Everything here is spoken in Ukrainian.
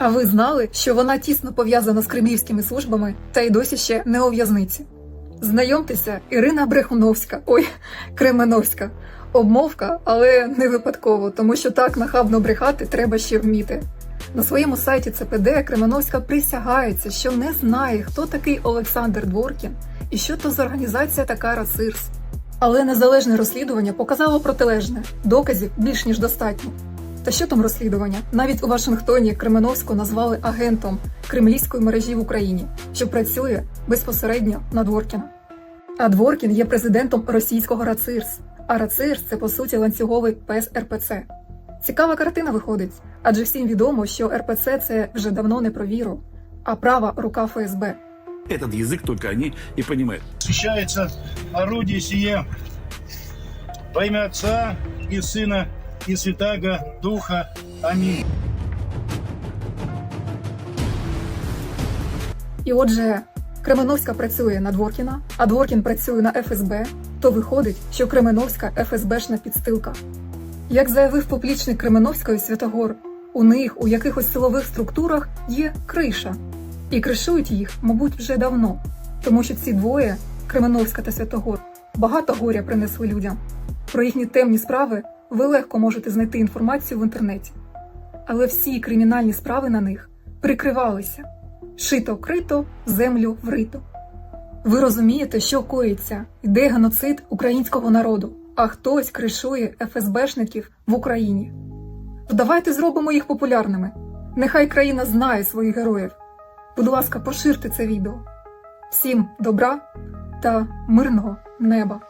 А ви знали, що вона тісно пов'язана з кремлівськими службами та й досі ще не у в'язниці? Знайомтеся, Ірина Брехуновська, ой, Кременовська. Обмовка, але не випадково, тому що так нахабно брехати треба ще вміти. На своєму сайті ЦПД Кременовська присягається, що не знає, хто такий Олександр Дворкін і що то за організація така Рацирс. Але незалежне розслідування показало протилежне, доказів більш ніж достатньо. Та що там розслідування? Навіть у Вашингтоні Кременовську назвали агентом кремлівської мережі в Україні, що працює безпосередньо на Дворкіна. А Дворкін є президентом російського РАЦИРС, а РАЦИРС це по суті ланцюговий пес РПЦ. Цікава картина виходить, адже всім відомо, що РПЦ це вже давно не про віру, а права рука ФСБ. Этот язык только они и понимают. Освящается орудие сие во имя Отца и Сына и Святаго Духа. Аминь. І отже, Кременовська працює на Дворкіна, а Дворкін працює на ФСБ, то виходить, що Кременовська ФСБшна підстилка. Як заявив поплічник Кременовської Святогор, у них у якихось силових структурах є криша, і кришують їх, мабуть, вже давно, тому що ці двоє, Кременовська та Святогор, багато горя принесли людям. Про їхні темні справи ви легко можете знайти інформацію в інтернеті. Але всі кримінальні справи на них прикривалися шито крито, землю врито. Ви розумієте, що коїться, йде геноцид українського народу, а хтось кришує ФСБшників в Україні. То давайте зробимо їх популярними. Нехай країна знає своїх героїв. Будь ласка, поширте це відео. Всім добра та мирного неба!